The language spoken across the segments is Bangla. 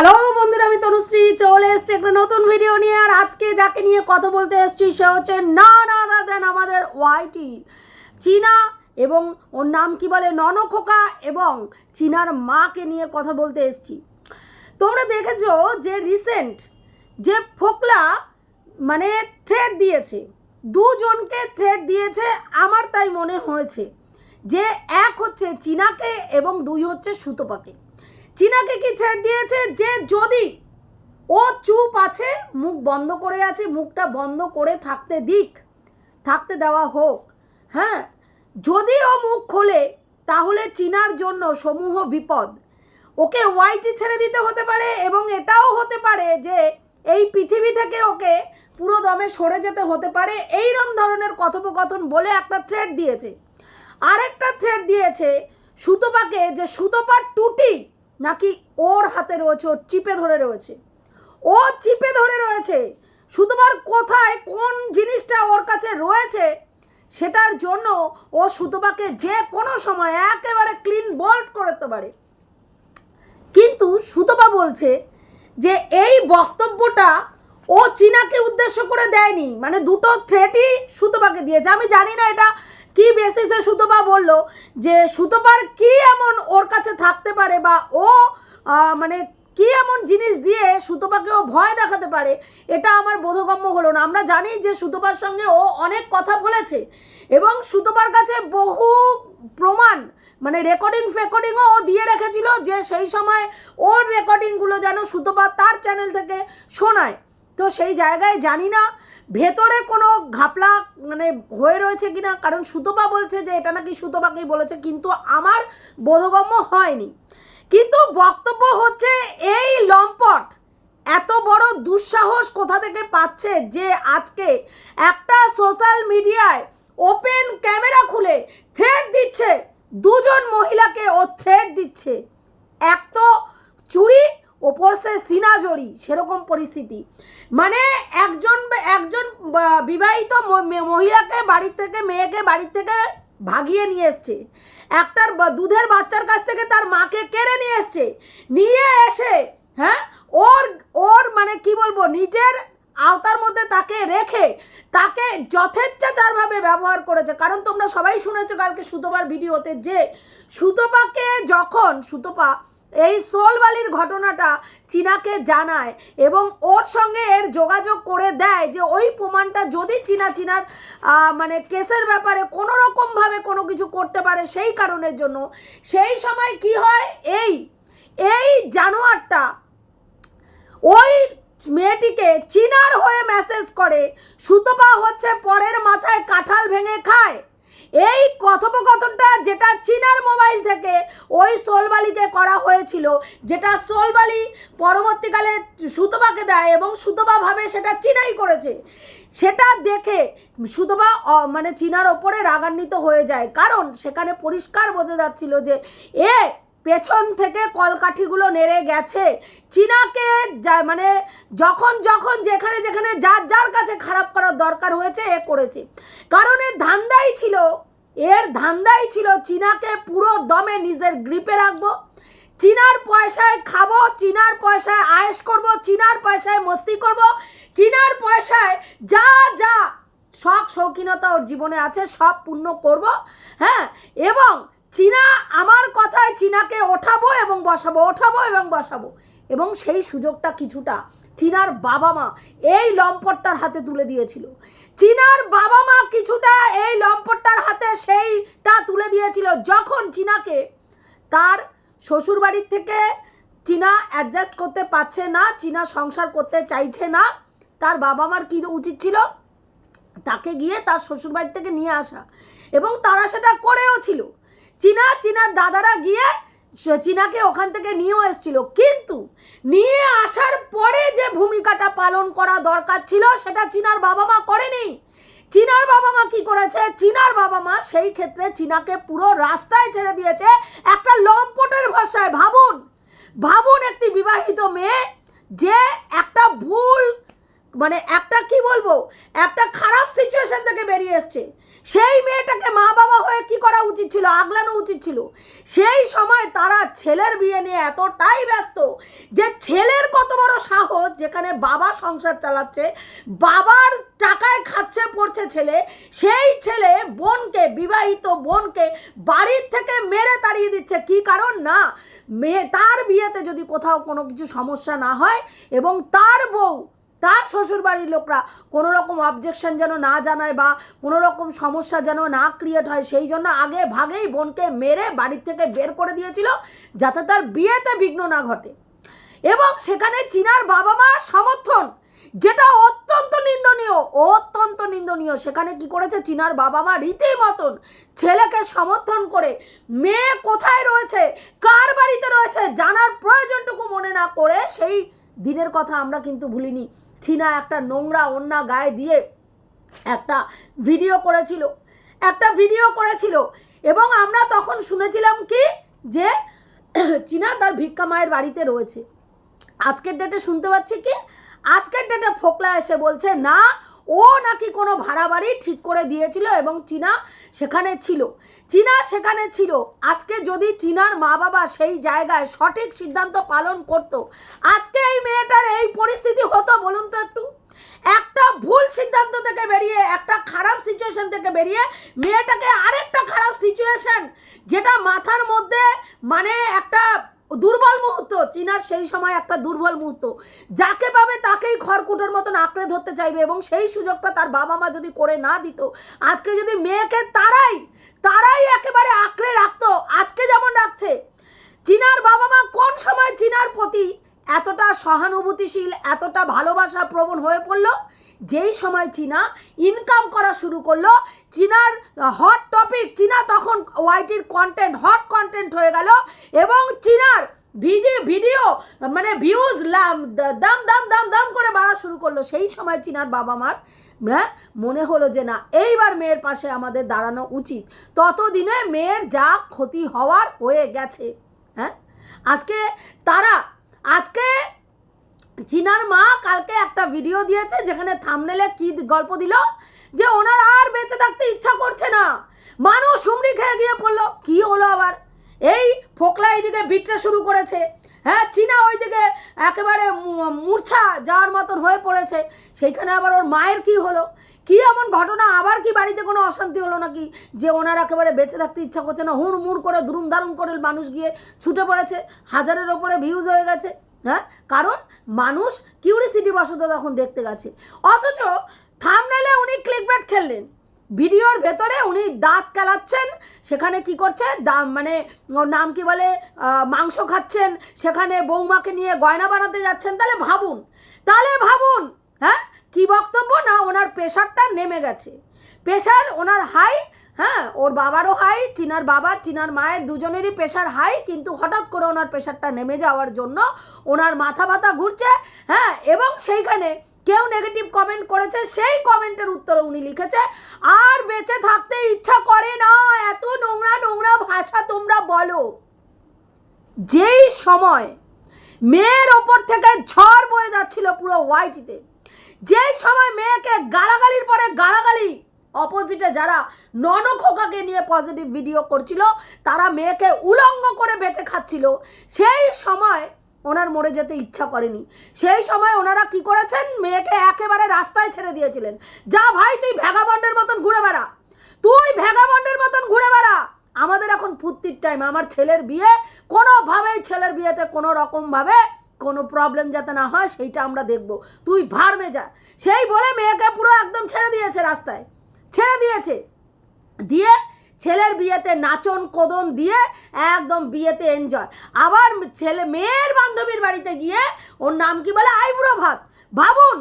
হ্যালো বন্ধুরা, আমি তনুশ্রী। চলে এসছি একটা নতুন ভিডিও নিয়ে, আর আজকে যাকে নিয়ে কথা বলতে এসছি, সে হচ্ছে না না দেন আমাদের ওয়াইটি চীনা, এবং ওর নাম কি বলে ননখোকা এবং চীনার মাকে নিয়ে কথা বলতে এসছি। তোমরা দেখেছ যে রিসেন্ট যে ফোকলা মানে থ্রেড দিয়েছে, দুজনকে থ্রেড দিয়েছে, আমার তাই মনে হয়েছে যে এক হচ্ছে চীনাকে, এবং দুই হচ্ছে সুতোপাকে। চীনাকে কি থ্রেড দিয়েছে? যে যদি ও চুপ আছে, মুখ বন্ধ করে আছে, মুখটা বন্ধ করে থাকতে দিক, থাকতে দেওয়া হোক হ্যাঁ? যদি ও মুখ খোলে, তাহলে চীনার জন্য সমূহ বিপদ। ওকে ওয়াইটি ছেড়ে দিতে হতে পারে এবং এটাও হতে পারে যে এই পৃথিবী থেকে ওকে পুরো দমে সরে যেতে হতে পারে। এইরকম ধরনের কথোপকথন বলে একটা থ্রেড দিয়েছে। আরেকটা থ্রেড দিয়েছে সুতোপাকে যে সুতোপার টুটি নাকি ওর হাতে রয়েছে ওর চিপে ধরে রয়েছে। ও চিপে ধরে রয়েছে। সুতোপার কোথায় কোন জিনিসটা ওর কাছে রয়েছে সেটার জন্য ও সুতোপাকে যে কোনো সময় একেবারে ক্লিন বোল্ট করতে পারে। কিন্তু সুতপা বলছে যে এই বক্তব্যটা ও চীনাকে উদ্দেশ্য করে দেয়নি। মানে দুটো থ্রেটই সুতপাকে দিয়েছে। আমি জানি না এটা কি বেসিসে সুতপা বলল যে, সুতপার কি এমন ওর কাছে থাকতে পারে বা ও মানে কি এমন জিনিস দিয়ে সুতপাকে ও ভয় দেখাতে পারে, এটা আমার বোধগম্য হলো না। আমরা জানি যে, সুতপার সঙ্গে ও অনেক কথা বলেছে এবং সুতপার কাছে বহু প্রমাণ মানে রেকর্ডিং ফেকর্ডিংও ও দিয়ে রেখেছিল যে, সেই সময় ওর রেকর্ডিংগুলো যেন সুতপা তার চ্যানেল থেকে শোনায়। তো সেই জায়গায় জানি না ভেতরে কোনো ঘাপলা মানে হয়ে রয়েছে কিনা, কারণ সুতপা বলছে যে এটা নাকি সুতপাকেই বলেছে, কিন্তু আমার বোধগম্য হয়নি। কিন্তু বক্তব্য হচ্ছে এই লম্পট এত বড় দুঃসাহস কোথা থেকে পাচ্ছে যে আজকে একটা সোশ্যাল মিডিয়ায় ওপেন ক্যামেরা খুলে থ্রেড দিচ্ছে, দুজন মহিলাকে ও থ্রেড দিচ্ছে। এক তো চুরি ওপর সে সিনাজড়ি সেরকম পরিস্থিতি। মানে একজন একজন বিবাহিত মহিলাকে বাড়ির থেকে, মেয়েকে বাড়ির থেকে ভাগিয়ে নিয়ে এসছে। একটার দুধের বাচ্চার কাছ থেকে তার মাকে কেড়ে নিয়ে এসছে। নিয়ে এসে হ্যাঁ ওর ওর মানে কি বলব, নিজের আওতার মধ্যে তাকে রেখে তাকে যথেচ্ছাচারভাবে ব্যবহার করেছে। কারণ তোমরা সবাই শুনেছো কালকে সুতোপার ভিডিওতে যে সুতোপাকে যখন, সুতোপা এই সোলবালির ঘটনাটা চীনাকে জানায় এবং ওর সঙ্গে এর যোগাযোগ করে দেয় যে ওই প্রমাণটা যদি চীনা চীনার মানে কেসের ব্যাপারে কোনো রকমভাবে কোনো কিছু করতে পারে সেই কারণের জন্য, সেই সময় কি হয়? এই এই জানোয়ারটা ওই মেয়েটিকে চিনার হয়ে মেসেজ করে, সুতপা হচ্ছে পরের মাথায় কাঁঠাল ভেঙে খায়। এই কথোপকথনটা যেটা চীনার মোবাইল থেকে ওই সোলবালিতে করা হয়েছিল, যেটা সোলবালি পরবর্তীকালে সুতবাকে দেয় এবং সুতবা ভাবে সেটা চীনাই করেছে। সেটা দেখে সুতবা মানে চীনার ওপরে রাগান্বিত হয়ে যায়। কারণ সেখানে পরিষ্কার বোঝা যাচ্ছিল যে এ পেছন থেকে কলকাঠিগুলো নেড়ে গেছে। চীনাকে যা মানে যখন যখন যেখানে যেখানে যার যার কাছে খারাপ করার দরকার হয়েছে, এ করেছে। কারণ এর ধান্দাই ছিল, এর ধান্দাই ছিল চীনাকে পুরো দমে নিজের গ্রিপে রাখব। চীনার পয়সায় খাব, চীনার পয়সায় আয়েস করব, চীনার পয়সায় মস্তি করব। চীনার পয়সায় যা যা শখ শৌখিনতা ওর জীবনে আছে, সব পূর্ণ করব। হ্যাঁ এবং চীনা, আমার কথায় চীনাকে ওঠাবো এবং বসাবো, ওঠাবো এবং বসাবো। এবং সেই সুযোগটা কিছুটা চীনার বাবা মা এই লম্পটটার হাতে তুলে দিয়েছিল। চীনার বাবা মা কিছুটা এই লম্পটটার হাতে সেইটা তুলে দিয়েছিল যখন চীনাকে তার শ্বশুর বাড়ির থেকে চীনা অ্যাডজাস্ট করতে পারছে না, চীনা সংসার করতে চাইছে না, তার বাবা মার কী উচিত ছিল? তাকে গিয়ে তার শ্বশুরবাড়ি থেকে নিয়ে আসা। এবং তারা সেটা করেও ছিল। চীনা চীনার দাদারা গিয়ে চীনাকে ওখান থেকে নিয়েও এসেছিল। কিন্তু নিয়ে আসার পরে যে ভূমিকাটা পালন করা দরকার ছিল, সেটা চীনার বাবা মা করেনি। চীনার বাবা মা কি করেছে? চীনার বাবা মা সেই ক্ষেত্রে চীনাকে পুরো রাস্তায় ছেড়ে দিয়েছে। একটা লম্পটের ভাষায় ভাবুন ভাবুন একটি বিবাহিত মেয়ে যে একটা ভুল মানে একটা কি বলব? একটা খারাপ সিচুয়েশন থেকে বেরিয়ে এসছে। সেই মেয়েটাকে মা বাবা হয়ে কি করা উচিত ছিল? আগলানো উচিত ছিল। সেই সময় তারা ছেলের বিয়ে নিয়ে এতটাই ব্যস্ত যে ছেলের কত বড় সাহস যেখানে বাবা সংসার চালাচ্ছে, বাবার টাকায় খাচ্ছে, পড়ছে ছেলে, সেই ছেলে বোনকে, বিবাহিত বোনকে বাড়ির থেকে মেরে তাড়িয়ে দিচ্ছে। কি কারণ? না, মেয়ে, তার বিয়েতে যদি কোথাও কোনো কিছু সমস্যা না হয় এবং তার বউ তার শ্বশুর বাড়ির লোকরা কোনো রকম অবজেকশন যেন না জানায় বা কোনো রকম সমস্যা যেন না ক্রিয়েট হয়, সেই জন্য আগে ভাগেই বোনকে মেরে বাড়ির থেকে বের করে দিয়েছিল যাতে তার বিয়েতে বিঘ্ন না ঘটে। এবং সেখানে চীনার বাবা মা সমর্থন, যেটা অত্যন্ত নিন্দনীয় অত্যন্ত নিন্দনীয়। সেখানে কি করেছে? চীনার বাবা মা রীতিমতন ছেলেকে সমর্থন করে, মেয়ে কোথায় রয়েছে? কার বাড়িতে রয়েছে? জানার প্রয়োজনটুকু মনে না করে সেই দিনের কথা আমরা কিন্তু ভুলিনি। চীনা একটা নোংরা অন্যা গায়ে দিয়ে একটা ভিডিও করেছিল। একটা ভিডিও করেছিল এবং আমরা তখন শুনেছিলাম কি যে চীনা তার ভিক্ষা মায়ের বাড়িতে রয়েছে। আজকের ডেটে শুনতে পাচ্ছি কি? আজকের ডেটে ফোকলা এসে বলছে, না ও নাকি কোনো ভাড়া বাড়ি ঠিক করে দিয়েছিল এবং চীনা সেখানে ছিল। চীনা সেখানে ছিল। আজকে যদি চীনার মা বাবা সেই জায়গায় সঠিক সিদ্ধান্ত পালন করত, আজকে এই মেয়েটার এই পরিস্থিতি হতো বলুন তো একটু। একটা ভুল সিদ্ধান্ত থেকে বেরিয়ে, একটা খারাপ সিচুয়েশন থেকে বেরিয়ে মেয়েটাকে আরেকটা খারাপ সিচুয়েশন যেটা মাথার মধ্যে মানে একটা দুর্বল মুহূর্ত, চীনার সেই সময় একটা দুর্বল মুহূর্ত। যাকে পাবে তাকেই খড়কুটোর মতন আঁকড়ে ধরতে চাইবে এবং সেই সুযোগটা তার বাবা মা যদি করে না দিত, আজকে যদি মেয়েকে তারাই তারাই একেবারে আঁকড়ে রাখতো, আজকে যেমন রাখছে। চীনার বাবা মা কোন সময় চীনার প্রতি এতটা সহানুভূতিশীল, এতটা ভালোবাসা প্রবণ হয়ে পড়ল? যেই সময় চীনা ইনকাম করা শুরু করল, চীনার হট টপিক চীনা তখন ওয়াইটির কন্টেন্ট হট কন্টেন্ট হয়ে গেল এবং চীনার ভিডিও ভিডিও মানে ভিউজ লাম দাম দাম দাম দাম করে বাড়া শুরু করল। সেই সময় চীনার বাবা মার হ্যাঁ মনে হলো যে না, এইবার মেয়ের পাশে আমাদের দাঁড়ানো উচিত। ততদিনে মেয়ের যা ক্ষতি হওয়ার হয়ে গেছে হ্যাঁ। আজকে তারা, আজকে চিনার মা কালকে একটা ভিডিও দিয়েছে যেখানে থামনেলে কি গল্প দিল যে ওনার আর বেঁচে থাকতে ইচ্ছা করছে না। মানুষ হুমড়ি খেয়ে গিয়ে পড়ল। কি হলো আবার? এই ফোকলা এইদিকে বিটটা শুরু করেছে। হ্যাঁ চীনা ওইদিকে একেবারে মূর্ছা যাওয়ার মতন হয়ে পড়েছে। সেইখানে আবার ওর মায়ের কি হলো? কি এমন ঘটনা? আবার কি বাড়িতে কোনো অশান্তি হলো নাকি? যে ওনার একেবারে বেঁচে থাকতে ইচ্ছা করছে না। হুড় মুড় করে, দুরুম দারুম করে মানুষ গিয়ে ছুটে পড়েছে। হাজারের ওপরে ভিউজ হয়ে গেছে। হ্যাঁ? কারণ মানুষ কিউরিসিটি বশত তখন দেখতে গেছে। অথচ থামনেলে উনি ক্লিকব্যাট খেললেন। ভিডিওর ভেতরে উনি দাঁত কেলাচ্ছেন, সেখানে কি করছে দাম মানে ওর নাম কি বলে? মাংস খাচ্ছেন, সেখানে বৌমাকে নিয়ে গয়না বানাতে যাচ্ছেন। তাহলে ভাবুন তাহলে ভাবুন হ্যাঁ? কি বক্তব্য? না, ওনার প্রেশারটা নেমে গেছে। প্রেশার ওনার হাই হ্যাঁ ওর বাবারও হাই চিনার বাবার চিনার মায়ের দুজনেরই প্রেশার হাই কিন্তু হঠাৎ করে ওনার প্রেশারটা নেমে যাওয়ার জন্য ওনার মাথা ব্যথা ঘুরছে হ্যাঁ এবং সেইখানে কেউ নেগেটিভ কমেন্ট করেছে, সেই কমেন্টের উত্তরে উনি লিখেছে, আর বেঁচে থাকতে ইচ্ছা করে না, এত নোংরা নোংরা ভাষা তোমরা বলো। যেই সময় মেয়ের ওপর থেকে ঝড় বয়ে যাচ্ছিল পুরো ওয়াইটিতে যেই সময় মেয়েকে গালাগালির পরে গালাগালি অপোজিটে যারা নন খোকাকে নিয়ে পজিটিভ ভিডিও করছিল, তারা মেয়েকে উলঙ্গ করে বেঁচে খাচ্ছিল। সেই সময় ওনার মরে যেতে ইচ্ছা করেনি। সেই সময় ওনারা কি করেছেন? মেয়েকে একেবারে রাস্তায় ছেড়ে দিয়েছিলেন। যা ভাই, তুই ভ্যাগাবন্ডের মতন ঘুরে বেড়া। তুই ভ্যাগাবন্ডের মতন ঘুরে বেড়া। আমাদের এখন ফুর্তির টাইম আমার ছেলের বিয়ে, কোনোভাবেই ছেলের বিয়েতে কোনো রকমভাবে কোনো প্রবলেম যাতে না হয়, সেইটা আমরা দেখব। তুই ভারমে যা। সেই বলে মেয়েকে পুরো একদম ছেড়ে দিয়েছে রাস্তায়। ছেড়ে দিয়েছে। দিয়ে ছেলের বিয়েতে নাচন কোদন দিয়ে একদম বিয়েতে এনজয় আবার ছেলে মেয়ের বান্ধবীর বাড়িতে গিয়ে ওর নাম কি বলে? আইবুড়ো ভাত। ভাবুন,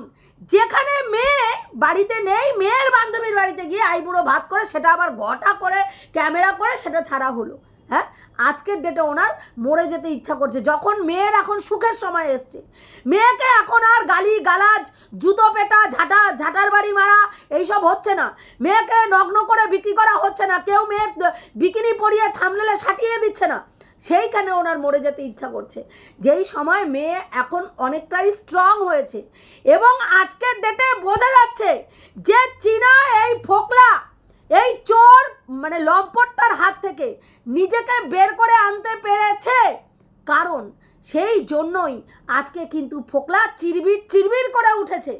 যেখানে মেয়ে বাড়িতে নেই, মেয়ের বান্ধবীর বাড়িতে গিয়ে আইবুড়ো ভাত করে, সেটা আবার ঘটা করে, ক্যামেরা করে, সেটা ছাড়া হলো। হ্যাঁ? আজকের ডেটে ওনার মরে যেতে ইচ্ছা করছে। যখন মেয়ের এখন সুখের সময় এসছে। মেয়েকে এখন আর গালি, গালাজ, জুতো পেটা, ঝাঁটা, ঝাঁটার বাড়ি মারা, এইসব হচ্ছে না। মেয়েকে নগ্ন করে বিক্রি করা হচ্ছে না। কেউ মেয়ের বিকিনি পরিয়ে থামলেলে সাটিয়ে দিচ্ছে না। সেইখানে ওনার মরে যেতে ইচ্ছা করছে। যেই সময় মেয়ে এখন অনেকটাই স্ট্রং হয়েছে। এবং আজকের ডেটে বোঝা যাচ্ছে যে চীনা এই ফোকলা এই চোর মানে লম্পটটার হাত থেকে নিজেকে বের করে আনতে পেরেছে। কারণ সেই জন্যই আজকে কিন্তু ফোকলা চিরবির চিরবির করে উঠেছে।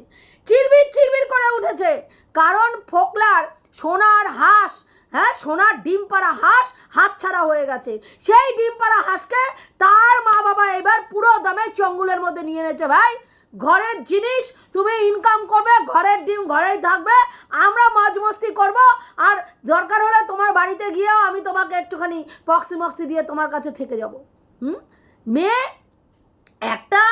চিরবির চিরবির করে উঠেছে। কারণ ফোকলার সোনার হাঁস হ্যাঁ সোনার ডিম পাড়া হাঁস হাতছাড়া হয়ে গেছে। সেই ডিম পাড়া হাঁসকে তার মা বাবা এবার পুরো দমে চঙ্গুলের মধ্যে নিয়ে এনেছে ভাই। ঘরের জিনিস তুমি ইনকাম করবে, ঘরের ডিম ঘরেই থাকবে, আমরা মজ মস্তি করব। আর দরকার হলে তোমার বাড়িতে গিয়েও আমি তোমাকে একটুখানি পক্সি মক্সি দিয়ে তোমার কাছে থেকে যাব। হুম? মেয়ে একটা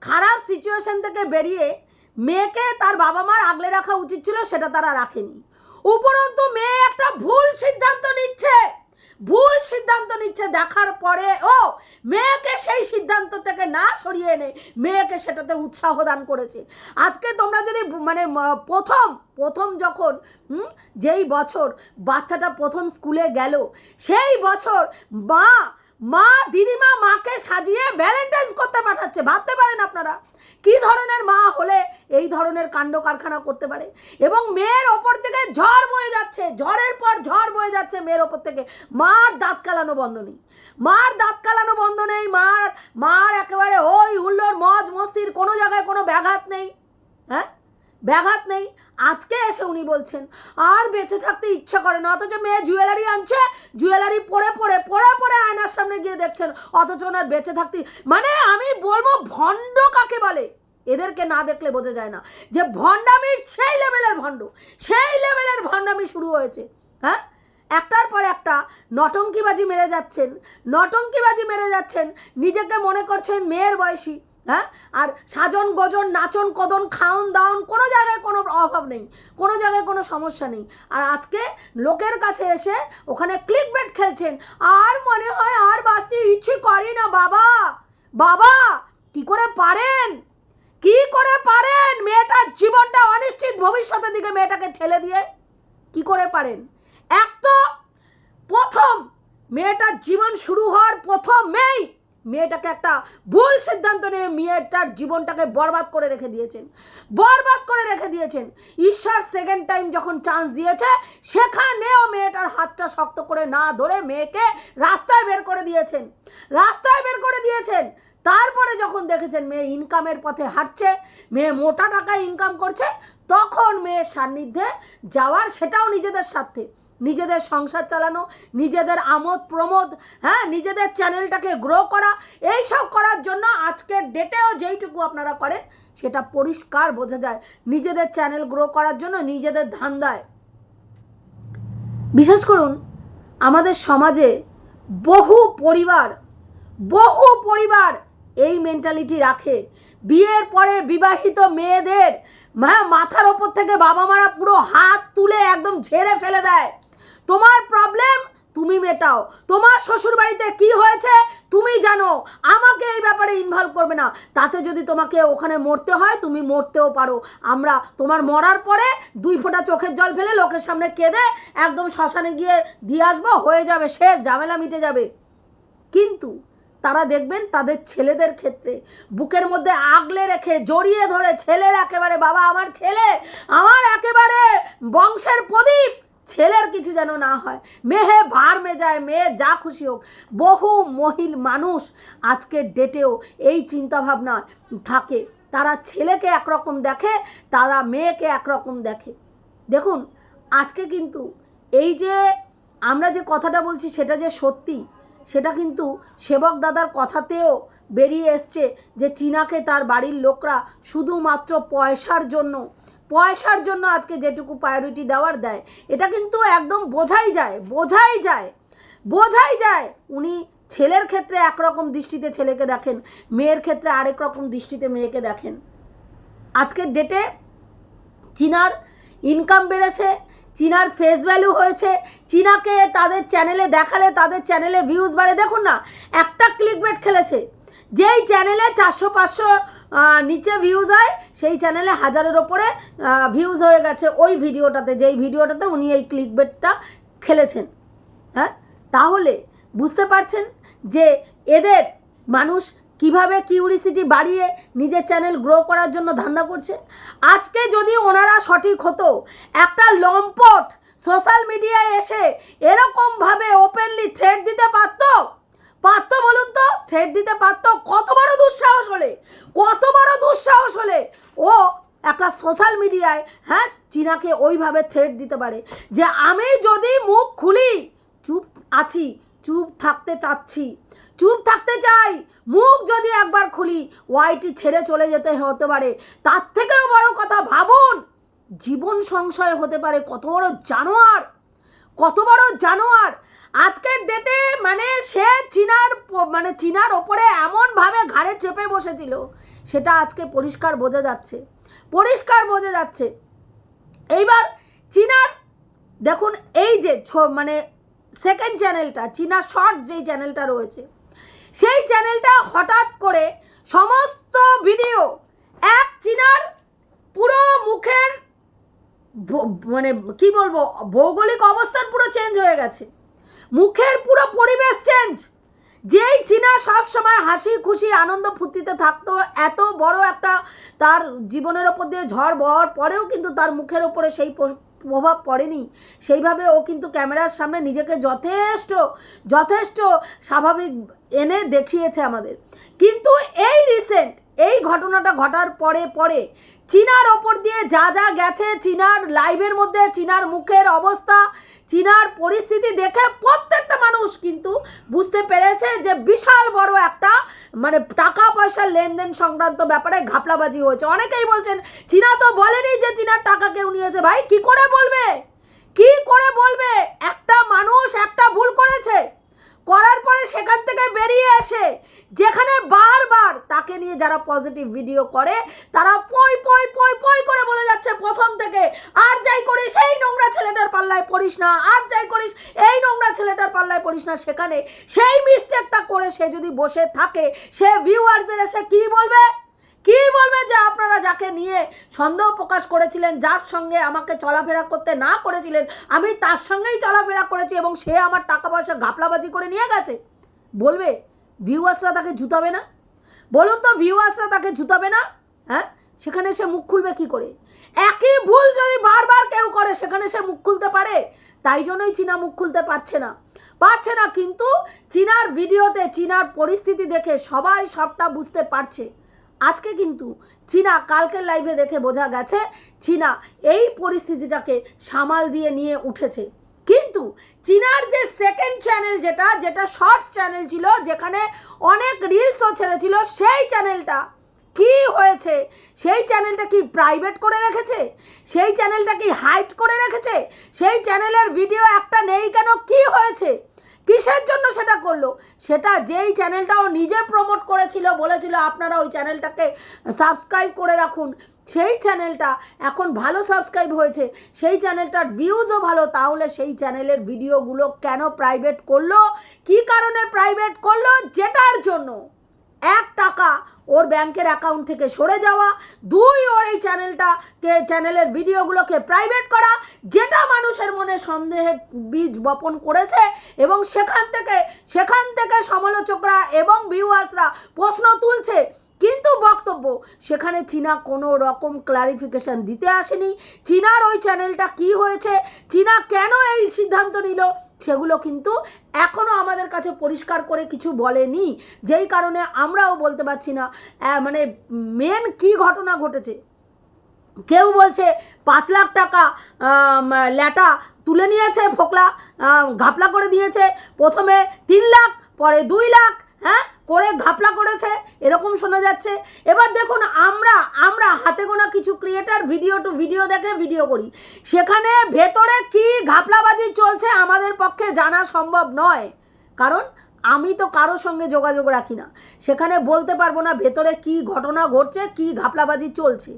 খারাপ সিচুয়েশন থেকে বেরিয়ে মেয়েকে তার বাবা মার আগলে রাখা উচিত ছিল, সেটা তারা রাখেনি। উপরন্তু মেয়ে একটা ভুল সিদ্ধান্ত নিচ্ছে। ভুল সিদ্ধান্ত নিচ্ছে দেখার পরে, ও, মেয়েকে সেই সিদ্ধান্ত থেকে না সরিয়ে এনে মেয়েকে সেটাতে উৎসাহ দান করেছে। আজকে তোমরা যদি মানে প্রথম প্রথম যখন যেই বছর বাচ্চাটা প্রথম স্কুলে গেল, সেই বছর মা মা, দিদিমা মাকে সাজিয়ে ভ্যালেন্টাইন্স করতে পাঠাচ্ছে। ভাবতে পারেন আপনারা? কি ধরনের মা হলে এই ধরনের কাণ্ড কারখানা করতে পারে? এবং মেয়ের ওপর থেকে ঝড় বয়ে যাচ্ছে, ঝড়ের পর ঝড় বয়ে যাচ্ছে মেয়ের ওপর থেকে। মার দাঁত কালানো বন্ধ নেই মার দাঁত কালানো বন্ধ নেই মার মার একেবারে ওই হুল্লোর মজ মস্তির কোনো জায়গায় কোনো ব্যাঘাত নেই। হ্যাঁ? ব্যাঘাত নেই। আজকে এসে উনি বলছেন, আর বেঁচে থাকতে ইচ্ছা করে না, অথচ মেয়ে জুয়েলারি আনছে, জুয়েলারি পরে পরে পরে পরে আয়নার সামনে গিয়ে দেখছেন, অথচ ওনার বেঁচে থাকতে মানে আমি বলব, ভণ্ড কাকে বলে? এদেরকে না দেখলে বোঝা যায় না যে ভণ্ডামির সেই লেভেলের ভণ্ড, সেই লেভেলের ভণ্ডামি শুরু হয়েছে। হ্যাঁ? একটার পর একটা নটঙ্কিবাজি মেরে যাচ্ছেন, নটঙ্কিবাজি মেরে যাচ্ছেন, নিজেকে মনে করছেন মেয়ের বয়সী। হ্যাঁ? আর সাজন, গজন, নাচন, কদন, খাওন, দাওন, কোনো জায়গায় কোনো অভাব নেই। কোনো জায়গায় কোনো সমস্যা নেই। আর আজকে লোকের কাছে এসে ওখানে ক্লিক বেট খেলছেন। আর মনে হয় আর বাঁচতে ইচ্ছে করি না, বাবা। বাবা, কি করে পারেন? কি করে পারেন? মেয়েটার জীবনটা অনিশ্চিত ভবিষ্যতের দিকে মেয়েটাকে ঠেলে দিয়ে কি করে পারেন? এক তো প্রথম, মেয়েটার জীবন শুরু হওয়ার প্রথম প্রথমেই মেয়েটাকে একটা ভুল সিদ্ধান্ত নিয়ে মেয়েটার জীবনটাকে বরবাদ করে রেখে দিয়েছেন। বরবাদ করে রেখে দিয়েছেন। ঈশ্বর সেকেন্ড টাইম যখন চান্স দিয়েছে, সেখানেও মেয়েটার হাতটা শক্ত করে না ধরে মেয়েকে রাস্তায় বের করে দিয়েছেন। রাস্তায় বের করে দিয়েছেন। তারপরে যখন দেখেছেন মেয়ে ইনকামের পথে হাঁটছে, মেয়ে মোটা টাকা ইনকাম করছে, তখন মেয়ের সান্নিধ্যে যাওয়ার সেটাও নিজেদের স্বার্থে। নিজেদের সংসার চালানো, নিজেদের আমোদ প্রমোদ হ্যাঁ নিজেদের চ্যানেলটাকে গ্রো করা এই সব করার জন্য আজকের ডেটেও যেইটুকু আপনারা করেন, সেটা পরিষ্কার বোঝা যায়। নিজেদের চ্যানেল গ্রো করার জন্য নিজেদের ধান্দায়। বিশেষ করুন, আমাদের সমাজে বহু পরিবার বহু পরিবার এই মেন্টালিটি রাখে। বিয়ের পরে বিবাহিত মেয়েদের হ্যাঁ মাথার ওপর থেকে বাবা মারা পুরো হাত তুলে একদম ঝেড়ে ফেলে দেয়। তোমার প্রবলেম তুমি মেটাও। তোমার শ্বশুর বাড়িতে কি হয়েছে, তুমি জানো। আমাকে এই ব্যাপারে ইনভলভ করবে না। তাতে যদি তোমাকে ওখানে মরতে হয়, তুমি মরতেও পারো। আমরা, তোমার মরার পরে দুই ফোঁটা চোখের জল ফেলে লোকের সামনে কেঁদে একদম শ্মশানে গিয়ে দিয়ে আসব, হয়ে যাবে শেষ, ঝামেলা মিটে যাবে। কিন্তু তারা দেখবেন তাদের ছেলেদের ক্ষেত্রে বুকের মধ্যে আগলে রেখে, জড়িয়ে ধরে ছেলের একেবারে বাবা আমার ছেলে, আমার একেবারে বংশের প্রদীপ ছেলের কিছু যেন না হয়। মেহে ভার মে যায়, মেয়ে যা খুশি হোক। বহু মহিল মানুষ আজকের ডেটেও এই চিন্তাভাবনা থাকে। তারা ছেলেকে একরকম দেখে, তারা মেয়েকে একরকম দেখে। দেখুন, আজকে কিন্তু এই যে আমরা যে কথাটা বলছি সেটা যে সত্যি, সেটা কিন্তু সেবক দাদার কথাতেও বেরিয়ে এসছে যে চীনাকে তার বাড়ির লোকরা শুধুমাত্র পয়সার জন্য পয়সার জন্য আজকে যেটুকু প্রায়োরিটি দেওয়ার দেয়, এটা কিন্তু একদম বোঝাই যায় বোঝাই যায় বোঝাই যায়। উনি ছেলের ক্ষেত্রে একরকম দৃষ্টিতে ছেলেকে দেখেন, মেয়ের ক্ষেত্রে আরেক রকম দৃষ্টিতে মেয়েকে দেখেন। আজকের ডেটে চীনার ইনকাম বেড়েছে, চীনার ফেস ভ্যালু হয়েছে, চীনাকে তাদের চ্যানেলে দেখালে, তাদের চ্যানেলে ভিউজ বাড়ে। দেখুন না, একটা ক্লিক বেট খেলেছে। যেই চ্যানেলে চারশো, পাঁচশো নিচে ভিউজ হয়, সেই চ্যানেলে হাজারের ওপরে ভিউজ হয়ে গেছে ওই ভিডিওটাতে। যেই ভিডিওটাতে উনি এই ক্লিক বেটটা খেলেছেন। হ্যাঁ? তাহলে বুঝতে পারছেন যে এদের মানুষ কীভাবে কিউরিসিটি বাড়িয়ে নিজের চ্যানেল গ্রো করার জন্য ধান্দা করছে। আজকে যদি ওনারা সঠিক হতো, একটা লম্পট সোশ্যাল মিডিয়ায় এসে এরকমভাবে ওপেনলি থ্রেড দিতে পারতো পারতো বলুন তো? থ্রেড দিতে পারতো? কত বড় দুঃসাহস হলে, কত বড় দুঃসাহস হলে ও একটা সোশ্যাল মিডিয়ায় হ্যাঁ চীনাকে ওইভাবে থ্রেড দিতে পারে যে আমি যদি মুখ খুলি, চুপ আছি, চুপ থাকতে চাচ্ছি, চুপ থাকতে চাই, মুখ যদি একবার খুলি ওয়াইটি ছেড়ে চলে যেতে হতে পারে। তার থেকেও বড় কথা, ভাবুন, জীবন সংশয় হতে পারে। কত বড় জানোয়ার। কত বড় জানোয়ার? আজকের ডেটে মানে সে চীনার মানে চীনার ওপরে এমনভাবে ঘাড়ে চেপে বসেছিল, সেটা আজকে পরিষ্কার বোঝা যাচ্ছে। পরিষ্কার বোঝা যাচ্ছে। এইবার চীনার, দেখুন এই যে মানে সেকেন্ড চ্যানেলটা চীনা শর্টস যেই চ্যানেলটা রয়েছে, সেই চ্যানেলটা হঠাৎ করে সমস্ত ভিডিও এক চীনার পুরো মুখের মানে কি বলব, ভৌগোলিক অবস্থান পুরো চেঞ্জ হয়ে গেছে। মুখের পুরো পরিবেশ চেঞ্জ যেই চীনা সব সময় হাসি, খুশি, আনন্দ ফুর্তিতে থাকতো, এত বড় একটা তার জীবনের ওপর দিয়ে ঝড় বওয়ার পরেও কিন্তু তার মুখের ওপরে সেই প্রভাব পড়েনি। সেইভাবে ও কিন্তু ক্যামেরার সামনে নিজেকে যথেষ্ট যথেষ্ট স্বাভাবিক এনে দেখিয়েছে আমাদের। কিন্তু এই রিসেন্ট এই ঘটনাটা ঘটার পরে পরে চীনার ওপর দিয়ে যা যা গেছে, চীনার লাইভের মধ্যে, চীনার মুখের অবস্থা, চীনার পরিস্থিতি দেখে প্রত্যেকটা মানুষ কিন্তু বুঝতে পেরেছে যে বিশাল বড় একটা মানে টাকা পয়সার লেনদেন সংক্রান্ত ব্যাপারে ঘাপলাবাজি হয়েছে। অনেকেই বলছেন, চীনা তো বলেনি যে চীনার টাকা কেউ নিয়েছে। ভাই, কি করে বলবে? কি করে বলবে একটা মানুষ একটা ভুল করেছে করার পরে সেখান থেকে বেরিয়ে আসে যেখানে বারবার তাকে নিয়ে যারা পজিটিভ ভিডিও করে, তারা পই পই পই পই করে বলে যাচ্ছে প্রথম থেকে। আর যাই করিস, এই নোংরা ছেলেটার পাল্লায় পড়িস না। আর যাই করিস, এই নোংরা ছেলেটার পাল্লায় পড়িস না। সেখানে সেই মিস্টেকটা করে সে যদি বসে থাকে, সে ভিউয়ার্সদের এসে কি বলবে? কি বলবে যে আপনারা যাকে নিয়ে সন্দেহ প্রকাশ করেছিলেন, যার সঙ্গে আমাকে চলাফেরা করতে না করেছিলেন, আমি তার সঙ্গেই চলাফেরা করেছি এবং সে আমার টাকা পয়সা ঘাপলাবাজি করে নিয়ে গেছে? বলবে ভিউয়ার্সরা তাকে জুতাবে না? বলুন তো ভিউয়ার্সরা তাকে জুতাবে না? হ্যাঁ? সেখানে সে মুখ খুলবে কি করে? একই ভুল যদি বারবার কেউ করে, সেখানে সে মুখ খুলতে পারে? তাই জন্যই চীনা মুখ খুলতে পারছে না। পারছে না কিন্তু চীনার ভিডিওতে, চীনার পরিস্থিতি দেখে সবাই সবটা বুঝতে পারছে। আজকে কিন্তু চীনা কালকের লাইভে দেখে বোঝা গেছে, চীনা এই পরিস্থিতিটাকে সামাল দিয়ে নিয়ে উঠেছে। কিন্তু চীনার যে সেকেন্ড চ্যানেল যেটা যেটা শর্টস চ্যানেল ছিল, যেখানে অনেক রিলসও ছেড়েছিল, সেই চ্যানেলটা কি হয়েছে? সেই চ্যানেলটা কি প্রাইভেট করে রেখেছে? সেই চ্যানেলটা কি হাইট করে রেখেছে? সেই চ্যানেলের ভিডিও একটা নেই কেন? কি হয়েছে? কিসের জন্য সেটা করল? সেটা যেই চ্যানেলটা ও নিজে প্রমোট করেছিল, বলেছিল আপনারা ওই চ্যানেলটাকে সাবস্ক্রাইব করে রাখুন। সেই চ্যানেলটা এখন ভালো সাবস্ক্রাইব হয়েছে, সেই চ্যানেলটার ভিউজও ভালো, তাহলে সেই চ্যানেলের ভিডিওগুলো কেন প্রাইভেট করল? কি কারণে প্রাইভেট করল? যেটার জন্য এক টাকা ওর ব্যাংকের অ্যাকাউন্ট থেকে সরে যাওয়া, দুই ওর এই চ্যানেলটাকে চ্যানেলের ভিডিওগুলোকে প্রাইভেট করা, যেটা মানুষের মনে সন্দেহের বীজ বপন করেছে এবং সেখান থেকে সেখান থেকে সমালোচকরা এবং ভিউয়ার্সরা প্রশ্ন তুলছে কিন্তু বক্তব্য, সেখানে চীনা কোনো রকম ক্লারিফিকেশন দিতে আসেনি। চীনার ওই চ্যানেলটা কি হয়েছে? চীনা কেন এই সিদ্ধান্ত নিল? সেগুলো কিন্তু এখনও আমাদের কাছে পরিষ্কার করে কিছু বলেনি। যেই কারণে আমরাও বলতে পারছি না মানে মেন কি ঘটনা ঘটেছে? কেউ বলছে, পাঁচ লাখ টাকা ল্যাটা তুলে নিয়েছে, ফোকলা ঘাপলা করে দিয়েছে, প্রথমে তিন লাখ, পরে দুই লাখ হ্যাঁ? করে ঘাপলা করেছে, এরকম শোনা যাচ্ছে। এবার দেখুন, আমরা আমরা হাতে গোনা কিছু ক্রিয়েটার ভিডিও টু ভিডিও দেখে ভিডিও করি। সেখানে ভেতরে কি ঘাপলাবাজি চলছে আমাদের পক্ষে জানা সম্ভব নয়। কারণ, আমি তো কারোর সঙ্গে যোগাযোগ রাখি না। সেখানে বলতে পারব না ভেতরে কি ঘটনা ঘটছে, কি ঘাপলাবাজি চলছে।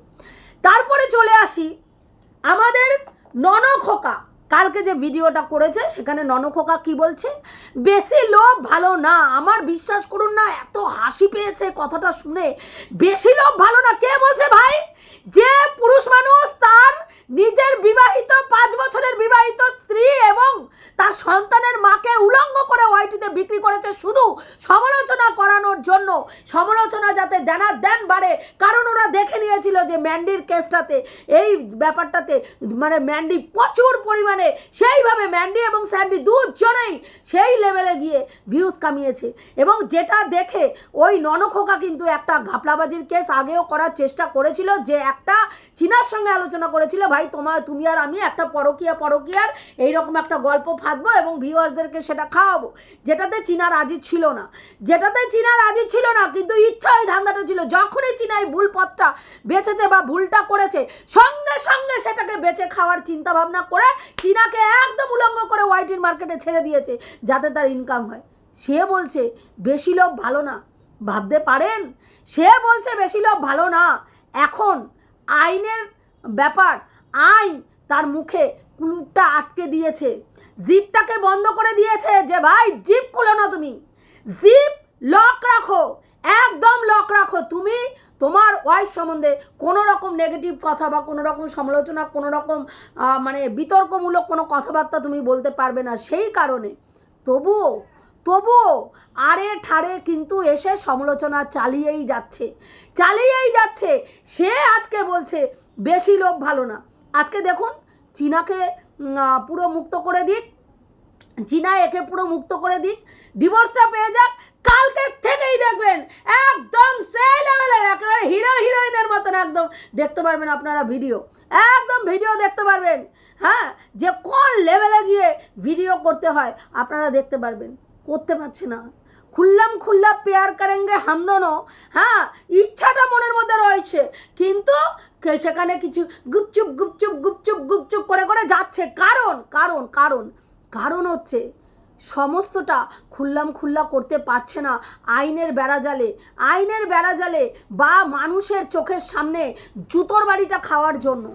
তারপরে চলে আসি আমাদের ননখোকা। কালকে যে ভিডিওটা করেছে, সেখানে ননখোকা কি বলছে? বেশি লোভ ভালো না, আমার বিশ্বাস করুন না, এত হাসি পেয়েছে কথাটা শুনে। বেশি লোভ ভালো না, কে বলছে ভাই? যে পুরুষ মানুষ তার নিজের বিবাহিত, পাঁচ বছরের বিবাহিত স্ত্রী এবং তার সন্তানের মাকে উলঙ্গ করে ওয়াইটিতে বিক্রি করেছে শুধু সমালোচনা করানোর জন্য। সমালোচনা যাতে দেনার দেন বাড়ে, কারণ ওরা দেখে নিয়েছিল যে ম্যান্ডির কেসটাতে, এই ব্যাপারটাতে মানে ম্যান্ডি প্রচুর পরিমাণে সেইভাবে ম্যান্ডি এবং স্যান্ডি দুজনেই সেই লেভেলে গিয়ে ভিউজ কামিয়েছে। এবং যেটা দেখে ওই ননখোকা কিন্তু একটা ঘাপলাবাজির কেস আগেও করার চেষ্টা করেছিল যে একটা চীনার সঙ্গে আলোচনা করেছিল, ভাই, তোমার, তুমি আর আমি একটা পরকিয়া, পরকিয়ার এইরকম একটা গল্প ফাঁদবো এবং ভিউয়ার্সদেরকে সেটা খাওয়াবো। যেটাতে চীনা রাজি ছিল না। যেটাতে চীনা রাজি ছিল না, কিন্তু ইচ্ছা ওই ধান্দাটা ছিল। যখনই চীনা এই ভুল পথটা বেঁচেছে বা ভুলটা করেছে, সঙ্গে সঙ্গে সেটাকে বেঁচে খাওয়ার চিন্তা ভাবনা করে চীনাকে একদম উলঙ্গ করে হোয়াইটিন মার্কেটে ছেড়ে দিয়েছে, যাতে তার ইনকাম হয়। সে বলছে, বেশি লোক ভালো না। ভাবতে পারেন? সে বলছে, বেশি লোক ভালো না। এখন আইনের ব্যাপার, আইন তার মুখে কুলুপটা আটকে দিয়েছে। জিপটাকে বন্ধ করে দিয়েছে যে, ভাই, জিপ খুলো না তুমি। জিপ লক রাখো। একদম লক রাখো। তুমি তোমার ওয়াইফ সম্বন্ধে কোনো রকম নেগেটিভ কথা বা কোনো রকম সমালোচনা কোনো রকম মানে বিতর্কমূলক কোনো কথাবার্তা তুমি বলতে পারবে না। সেই কারণে তবুও তবুও আরে ঠারে কিন্তু এসে সমালোচনা চালিয়েই যাচ্ছে। চালিয়েই যাচ্ছে। সে আজকে বলছে, বেশি লোক ভালো না। আজকে দেখুন, চীনাকে পুরো মুক্ত করে দিক। চীনা একে পুরো মুক্ত করে দিক। ডিভোর্সটা পেয়ে যাক। কালকে থেকেই দেখবেন একদম সেই লেভেলের, একেবারে হিরো হিরোইনের মতন একদম। দেখতে পারবেন আপনারা ভিডিও একদম ভিডিও দেখতে পারবেন। হ্যাঁ? যে কোন লেভেলে গিয়ে ভিডিও করতে হয়, আপনারা দেখতে পারবেন। করতে পারছে না। খুললাম খুল্লা পেয়ার কারেঙ্গে হাম দোনো হ্যাঁ? ইচ্ছাটা মনের মধ্যে রয়েছে। কিন্তু সেখানে কিছু গুপচুপ গুপচুপ গুপচুপ গুপচুপ করে করে যাচ্ছে? কারণ কারণ কারণ কারণ হচ্ছে সমস্তটা খুল্লাম খুল্লা করতে পারছে না আইনের বেড়াজালে আইনের বেড়াজালে বা মানুষের চোখের সামনে জুতোর বাড়িটা খাওয়ার জন্য।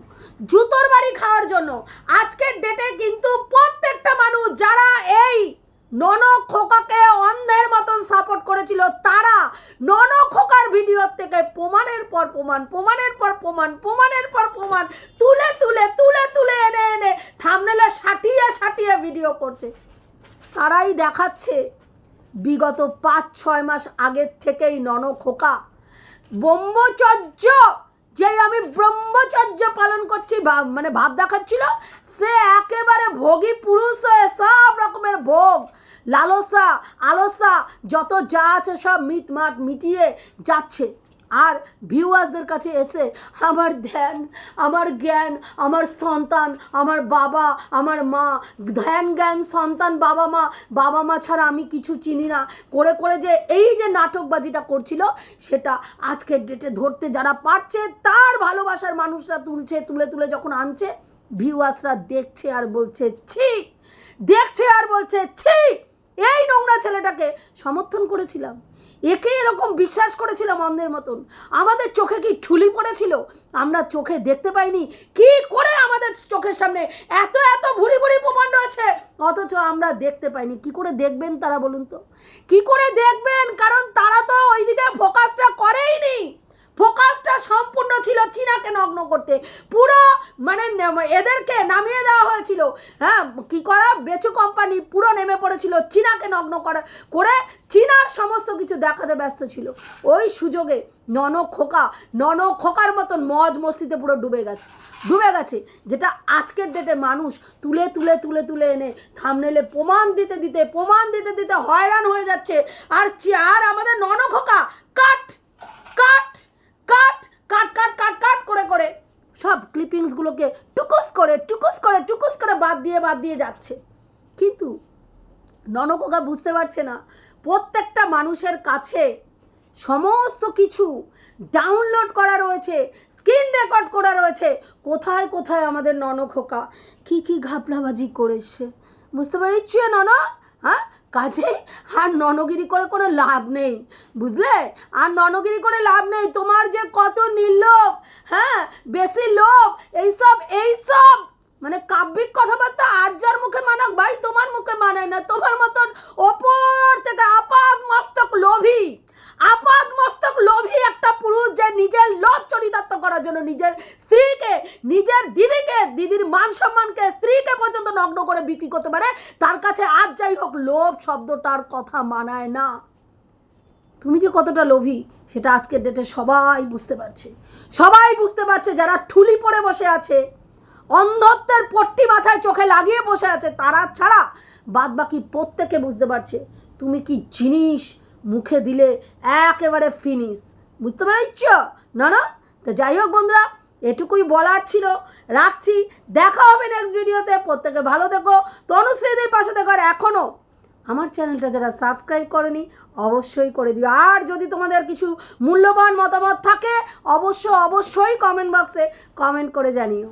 জুতোর বাড়ি খাওয়ার জন্য। আজকের ডেটে কিন্তু প্রত্যেকটা মানুষ যারা এই নন খোকাকে অন্ধের মতন সাপোর্ট করেছিল, তারা নন খোকার ভিডিও থেকে প্রমাণের পর প্রমাণ, প্রমাণের পর প্রমাণ, প্রমাণের পর প্রমাণ, তুলে তুলে তুলে তুলে এনে এনে থামনেলে সাটিয়ে সাটিয়ে ভিডিও করছে। তারাই দেখাচ্ছে। বিগত পাঁচ, ছয় মাস আগের থেকেই নন খোকা ব্রহ্মচর্য! যেই আমি ব্রহ্মচর্য পালন করছি মানে ভাব দেখাচ্ছিল, সে একেবারে ভোগী পুরুষ হয়ে সব রকমের ভোগ, লালসা, আলসা, যত যা আছে সব মিট মাট মিটিয়ে যাচ্ছে। আর ভিউয়ার্সদের কাছে এসে আমার ধ্যান, আমার জ্ঞান, আমার সন্তান, আমার বাবা, আমার মা, ধ্যান, জ্ঞান, সন্তান, বাবা মা বাবা মা ছাড়া আমি কিছু চিনি না। করে করে যে এই যে নাটকবাজিটা করছিল, সেটা আজকের ডেটে ধরতে যারা পারছে, তার ভালোবাসার মানুষরা তুলছে, তুলে তুলে যখন আনছে ভিউয়ার্সরা দেখছে আর বলছে, ছি! দেখছে আর বলছে, ছি! এই নোংরা ছেলেটাকে সমর্থন করেছিলাম। একে এরকম বিশ্বাস করেছিলাম অন্ধের মতন। আমাদের চোখে কি ঠুলি পড়েছিল? আমরা চোখে দেখতে পাইনি। কি করে আমাদের চোখের সামনে এত এত ভুড়ি ভুড়ি প্রমাণ রয়েছে? অথচ আমরা দেখতে পাইনি। কি করে দেখবেন তারা বলুন তো? কি করে দেখবেন? কারণ তারা তো ওইদিকে ফোকাসটা করেই করেইনি। ফোকাসটা সম্পূর্ণ ছিল চীনাকে নগ্ন করতে। পুরো মানে এদেরকে নামিয়ে দেওয়া হয়েছিল। হ্যাঁ কি করা? বেচু কোম্পানি পুরো নেমে পড়েছিল চীনাকে নগ্ন করা, করে চীনার সমস্ত কিছু দেখাতে ব্যস্ত ছিল। ওই সুযোগে নন খোকা, নন খোকার মতন মজ মস্তিতে পুরো ডুবে গেছে। ডুবে গেছে, যেটা আজকের ডেটে মানুষ তুলে তুলে তুলে তুলে এনে থামনেলে প্রমাণ দিতে দিতে, প্রমাণ দিতে দিতে হয়রান হয়ে যাচ্ছে। আর আর আমাদের নন খোকা কাট কাট কাট কাট কাট কাট করে করে সব ক্লিপিংসগুলোকে টুকুস করে টুকুস করে টুকুস করে বাদ দিয়ে বাদ দিয়ে যাচ্ছে। কিন্তু ননকোকা বুঝতে পারছে না। প্রত্যেকটা মানুষের কাছে সমস্ত কিছু ডাউনলোড করা রয়েছে স্ক্রিন রেকর্ড করা রয়েছে। কোথায় কোথায় আমাদের ননখোকা কি কি ঘাপলাবাজি করেছে? বুঝতে পারছ নন হ্যাঁ? কাজে? আর ননগিরি করে কোনো লাভ নেই, বুঝলে? আর ননগিরি করে লাভ নেই, তোমার যে কত নির্লোভ হ্যাঁ? বেশি লোভ, এইসব এইসব! মানে কাব্যিক কথাবার্তা আর যার মুখে মানাক ভাই তোমার মুখে মানায় না, তোমার মতন ওপর থেকে আপাত মস্তক লোভী। আপাদ মস্তক লোভী একটা পুরুষ যে নিজের লোভ চরিতার্থ করার জন্য নিজের স্ত্রীকে, নিজের দিদিকে, দিদির মান সম্মানকে স্ত্রীকে পর্যন্ত নগ্ন করে বিক্রি করতে পারে, তার কাছে আজ যাই হোক লোভ শব্দটার কথা মানায় না। তুমি যে কতটা লোভী, সেটা আজকের ডেটে সবাই বুঝতে পারছে। সবাই বুঝতে পারছে যারা ঠুলি পরে বসে আছে, অন্ধত্বের পট্টি মাথায় চোখে লাগিয়ে বসে আছে, তারা ছাড়া বাদ বাকি প্রত্যেকে বুঝতে পারছে। তুমি কি জিনিস মুখে দিলে একেবারে ফিনিশ বুঝতে পারছ? না না? তো যাই হোক বন্ধুরা, এটুকুই বলার ছিল। রাখছি। দেখা হবে নেক্সট ভিডিওতে প্রত্যেকে ভালো থেকো। তনুশ্রীদের পাশে দেখো আর এখনও আমার চ্যানেলটা যারা সাবস্ক্রাইব করেনি, অবশ্যই করে দিও। আর যদি তোমাদের কিছু মূল্যবান মতামত থাকে, অবশ্য, অবশ্যই কমেন্ট বক্সে কমেন্ট করে জানিও।